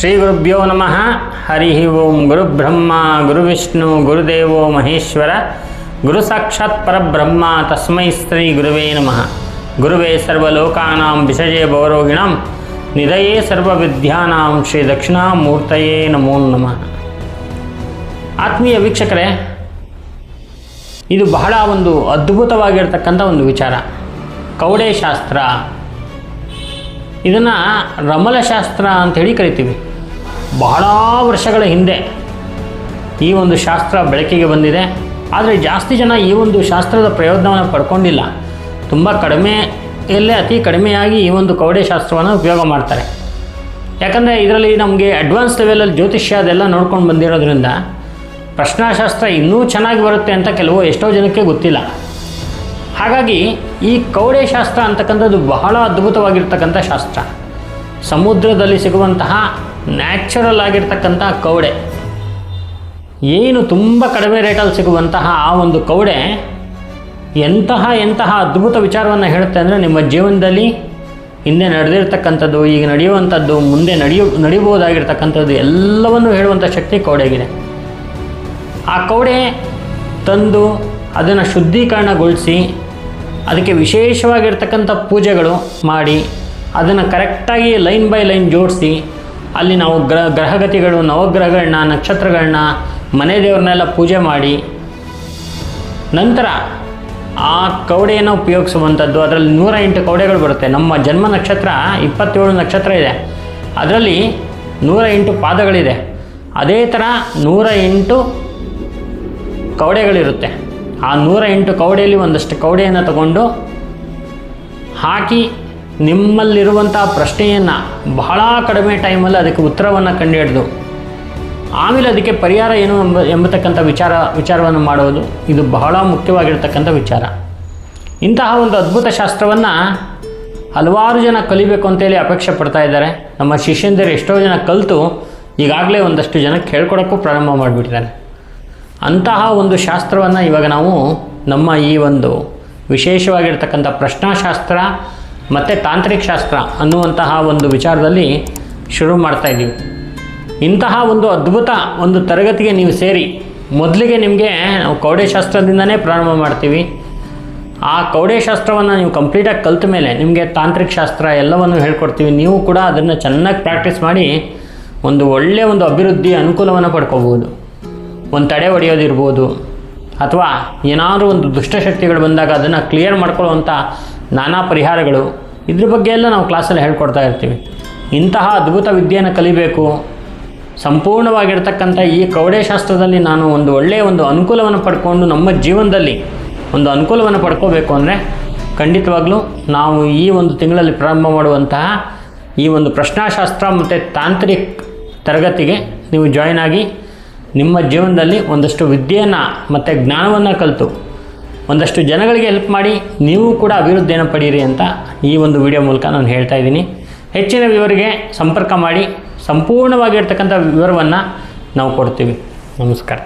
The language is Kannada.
ಶ್ರೀ ಗುರುಭ್ಯೋ ನಮಃ. ಹರಿ ಓಂ ಗುರುಬ್ರಹ್ಮ ಗುರುವಿಷ್ಣು ಗುರುದೇವೋ ಮಹೇಶ್ವರ, ಗುರು ಸಾಕ್ಷಾತ್ ಪರಬ್ರಹ್ಮ, ತಸ್ಮೈ ಸ್ತ್ರೀ ಗುರುವೇ ನಮಃ. ಗುರುವೇ ಸರ್ವಲೋಕಾನಾಂ ವಿಷಜೇ ಭವರೋಗಿಣಾಂ ನಿಧಯೇ ಸರ್ವವಿದ್ಯಾನಾಂ ಶ್ರೀ ದಕ್ಷಿಣಾಮೂರ್ತಯೇ ನಮೋ ನಮಃ. ಆತ್ಮೀಯ ವೀಕ್ಷಕರೇ, ಇದು ಬಹಳ ಒಂದು ಅದ್ಭುತವಾಗಿರ್ತಕ್ಕಂಥ ಒಂದು ವಿಚಾರ. ಕೌಡೇಶಾಸ್ತ್ರ. ಇದನ್ನು ರಮಲಶಾಸ್ತ್ರ ಹೇಳಿ ಕರಿತೀವಿ. ಬಹಳ ವರ್ಷಗಳ ಹಿಂದೆ ಈ ಒಂದು ಶಾಸ್ತ್ರ ಬೆಳಕಿಗೆ ಬಂದಿದೆ. ಆದರೆ ಜಾಸ್ತಿ ಜನ ಈ ಒಂದು ಶಾಸ್ತ್ರದ ಪ್ರಯೋಜನವನ್ನು ಪಡ್ಕೊಂಡಿಲ್ಲ. ತುಂಬ ಕಡಿಮೆಯಲ್ಲೇ, ಅತಿ ಕಡಿಮೆಯಾಗಿ ಈ ಒಂದು ಕವಡೆ ಶಾಸ್ತ್ರವನ್ನು ಉಪಯೋಗ ಮಾಡ್ತಾರೆ. ಯಾಕಂದರೆ ಇದರಲ್ಲಿ ನಮಗೆ ಅಡ್ವಾನ್ಸ್ ಲೆವೆಲಲ್ಲಿ ಜ್ಯೋತಿಷ್ಯ ಅದೆಲ್ಲ ನೋಡ್ಕೊಂಡು ಬಂದಿರೋದ್ರಿಂದ ಪ್ರಶ್ನಾಶಾಸ್ತ್ರ ಇನ್ನೂ ಚೆನ್ನಾಗಿ ಬರುತ್ತೆ ಅಂತ ಕೆಲವು ಎಷ್ಟೋ ಜನಕ್ಕೆ ಗೊತ್ತಿಲ್ಲ. ಹಾಗಾಗಿ ಈ ಕೌಡೆ ಶಾಸ್ತ್ರ ಅಂತಕ್ಕಂಥದ್ದು ಬಹಳ ಅದ್ಭುತವಾಗಿರ್ತಕ್ಕಂಥ ಶಾಸ್ತ್ರ. ಸಮುದ್ರದಲ್ಲಿ ಸಿಗುವಂತಹ ನ್ಯಾಚುರಲ್ ಆಗಿರ್ತಕ್ಕಂಥ ಕೌಡೆ ಏನು ತುಂಬ ಕಡಿಮೆ ರೇಟಲ್ಲಿ ಸಿಗುವಂತಹ ಆ ಒಂದು ಕೌಡೆ ಎಂತಹ ಎಂತಹ ಅದ್ಭುತ ವಿಚಾರವನ್ನು ಹೇಳುತ್ತೆ ಅಂದರೆ ನಿಮ್ಮ ಜೀವನದಲ್ಲಿ ಹಿಂದೆ ನಡೆದಿರ್ತಕ್ಕಂಥದ್ದು, ಈಗ ನಡೆಯುವಂಥದ್ದು, ಮುಂದೆ ನಡೆಯೋ ನಡೆಯಬಹುದಾಗಿರ್ತಕ್ಕಂಥದ್ದು ಎಲ್ಲವನ್ನು ಹೇಳುವಂಥ ಶಕ್ತಿ ಕವಡೆಗಿದೆ. ಆ ಕೌಡೆ ತಂದು ಅದನ್ನು ಶುದ್ಧೀಕರಣಗೊಳಿಸಿ ಅದಕ್ಕೆ ವಿಶೇಷವಾಗಿರ್ತಕ್ಕಂಥ ಪೂಜೆಗಳು ಮಾಡಿ ಅದನ್ನು ಕರೆಕ್ಟಾಗಿ ಲೈನ್ ಬೈ ಲೈನ್ ಜೋಡಿಸಿ ಅಲ್ಲಿ ನಾವು ಗ್ರಹ ಗ್ರಹಗತಿಗಳು ನವಗ್ರಹಗಳನ್ನ ನಕ್ಷತ್ರಗಳನ್ನ ಮನೆ ದೇವ್ರನ್ನೆಲ್ಲ ಪೂಜೆ ಮಾಡಿ, ನಂತರ ಆ ಕವಡೆಯನ್ನು ಉಪಯೋಗಿಸುವಂಥದ್ದು, ಅದರಲ್ಲಿ ನೂರ ಎಂಟು ಕವಡೆಗಳು ಬರುತ್ತೆ. ನಮ್ಮ ಜನ್ಮ ನಕ್ಷತ್ರ ಇಪ್ಪತ್ತೇಳು ನಕ್ಷತ್ರ ಇದೆ. ಅದರಲ್ಲಿ ನೂರ ಎಂಟು ಪಾದಗಳಿದೆ. ಅದೇ ಥರ ನೂರ ಎಂಟು ಕವಡೆಗಳಿರುತ್ತೆ. ಆ ನೂರ ಎಂಟು ಕವಡೆಯಲ್ಲಿ ಒಂದಷ್ಟು ಕವಡೆಯನ್ನು ತಗೊಂಡು ಹಾಕಿ ನಿಮ್ಮಲ್ಲಿರುವಂಥ ಪ್ರಶ್ನೆಯನ್ನು ಬಹಳ ಕಡಿಮೆ ಟೈಮಲ್ಲಿ ಅದಕ್ಕೆ ಉತ್ತರವನ್ನು ಕಂಡುಹಿಡಿದು. ಆಮೇಲೆ ಅದಕ್ಕೆ ಪರಿಹಾರ ಏನು ಎಂಬ, ಎಂಬತಕ್ಕಂಥ ವಿಚಾರ, ವಿಚಾರವನ್ನು ಮಾಡುವುದು, ಇದು ಬಹಳ ಮುಖ್ಯವಾಗಿರ್ತಕ್ಕಂಥ ವಿಚಾರ. ಇಂತಹ ಒಂದು ಅದ್ಭುತ ಶಾಸ್ತ್ರವನ್ನು ಹಲವಾರು ಜನ ಕಲಿಬೇಕು ಅಂತೇಳಿ ಅಪೇಕ್ಷೆ ಪಡ್ತಾ ಇದ್ದಾರೆ. ನಮ್ಮ ಶಿಷ್ಯಂದರು ಎಷ್ಟೋ ಜನ ಕಲಿತು, ಈಗಾಗಲೇ ಒಂದಷ್ಟು ಜನಕ್ಕೆ ಹೇಳ್ಕೊಡೋಕ್ಕೂ ಪ್ರಾರಂಭ ಮಾಡಿಬಿಟ್ಟಿದ್ದಾರೆ. ಅಂತಹ ಒಂದು ಶಾಸ್ತ್ರವನ್ನು ಇವಾಗ ನಾವು ನಮ್ಮ ಈ ಒಂದು ವಿಶೇಷವಾಗಿರ್ತಕ್ಕಂಥ ಪ್ರಶ್ನಾಶಾಸ್ತ್ರ ಮತ್ತು ತಾಂತ್ರಿಕ ಶಾಸ್ತ್ರ ಅನ್ನುವಂತಹ ಒಂದು ವಿಚಾರದಲ್ಲಿ ಶುರು ಮಾಡ್ತಾ ಇದ್ದೀವಿ. ಇಂತಹ ಒಂದು ಅದ್ಭುತ ಒಂದು ತರಗತಿಗೆ ನೀವು ಸೇರಿ ಮೊದಲಿಗೆ ನಿಮಗೆ ನಾವು ಕೌಡ್ಯಶಾಸ್ತ್ರದಿಂದನೇ ಪ್ರಾರಂಭ ಮಾಡ್ತೀವಿ. ಆ ಕೌಡ್ಯಶಾಸ್ತ್ರವನ್ನು ನೀವು ಕಂಪ್ಲೀಟಾಗಿ ಕಲಿತ ಮೇಲೆ ನಿಮಗೆ ತಾಂತ್ರಿಕ ಶಾಸ್ತ್ರ ಎಲ್ಲವನ್ನು ಹೇಳ್ಕೊಡ್ತೀವಿ. ನೀವು ಕೂಡ ಅದನ್ನು ಚೆನ್ನಾಗಿ ಪ್ರಾಕ್ಟೀಸ್ ಮಾಡಿ ಒಂದು ಒಳ್ಳೆಯ ಒಂದು ಅಭಿವೃದ್ಧಿ ಅನುಕೂಲವನ್ನು ಪಡ್ಕೋಬೋದು. ಒಂದು ತಡೆ ಹೊಡೆಯೋದಿರ್ಬೋದು ಅಥವಾ ಏನಾದರೂ ಒಂದು ದುಷ್ಟಶಕ್ತಿಗಳು ಬಂದಾಗ ಅದನ್ನು ಕ್ಲಿಯರ್ ಮಾಡ್ಕೊಳ್ಳುವಂಥ ನಾನಾ ಪರಿಹಾರಗಳು. ಇದ್ರ ಬಗ್ಗೆ ಎಲ್ಲ ನಾವು ಕ್ಲಾಸಲ್ಲಿ ಹೇಳ್ಕೊಡ್ತಾ ಇರ್ತೀವಿ. ಇಂತಹ ಅದ್ಭುತ ವಿದ್ಯೆಯನ್ನು ಕಲಿಬೇಕು. ಸಂಪೂರ್ಣವಾಗಿರ್ತಕ್ಕಂಥ ಈ ಕೌಡೇಶಾಸ್ತ್ರದಲ್ಲಿ ನಾನು ಒಂದು ಒಳ್ಳೆಯ ಒಂದು ಅನುಕೂಲವನ್ನು ಪಡ್ಕೊಂಡು ನಮ್ಮ ಜೀವನದಲ್ಲಿ ಒಂದು ಅನುಕೂಲವನ್ನು ಪಡ್ಕೋಬೇಕು ಅಂದರೆ ಖಂಡಿತವಾಗ್ಲೂ ನಾವು ಈ ಒಂದು ತಿಂಗಳಲ್ಲಿ ಪ್ರಾರಂಭ ಮಾಡುವಂತಹ ಈ ಒಂದು ಪ್ರಶ್ನಾಶಾಸ್ತ್ರ ಮತ್ತು ತಾಂತ್ರಿಕ ತರಗತಿಗೆ ನೀವು ಜಾಯ್ನ್ ಆಗಿ ನಿಮ್ಮ ಜೀವನದಲ್ಲಿ ಒಂದಷ್ಟು ವಿದ್ಯೆಯನ್ನು ಮತ್ತು ಜ್ಞಾನವನ್ನು ಕಲಿತು ಒಂದಷ್ಟು ಜನಗಳಿಗೆ ಹೆಲ್ಪ್ ಮಾಡಿ ನೀವು ಕೂಡ ಅಭಿವೃದ್ಧಿಯನ್ನು ಪಡೀರಿ ಅಂತ ಈ ಒಂದು ವಿಡಿಯೋ ಮೂಲಕ ನಾನು ಹೇಳ್ತಾ ಇದ್ದೀನಿ. ಹೆಚ್ಚಿನ ವಿವರಿಗೆ ಸಂಪರ್ಕ ಮಾಡಿ, ಸಂಪೂರ್ಣವಾಗಿರ್ತಕ್ಕಂಥ ವಿವರವನ್ನು ನಾವು ಕೊಡ್ತೀವಿ. ನಮಸ್ಕಾರ.